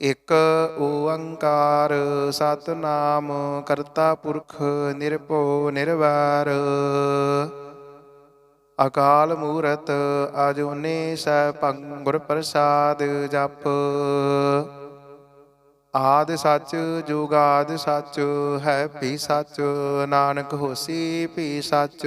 ਇਕ ਓੰਕਾਰ ਸਤਨਾਮ, ਕਰਤਾ ਪੁਰਖ ਨਿਰਭਉ ਨਿਰਵੈਰ। ਅਕਾਲ ਮੂਰਤ ਅਜੂਨੀ ਸੈਭੰ ਗੁਰ ਪ੍ਰਸਾਦ ਜਪ। ਆਦ ਸੱਚ ਜੁਗਾਦ ਸੱਚ, ਹੈ ਵੀ ਸੱਚ, ਨਾਨਕ ਹੋਸੀ ਵੀ ਸੱਚ।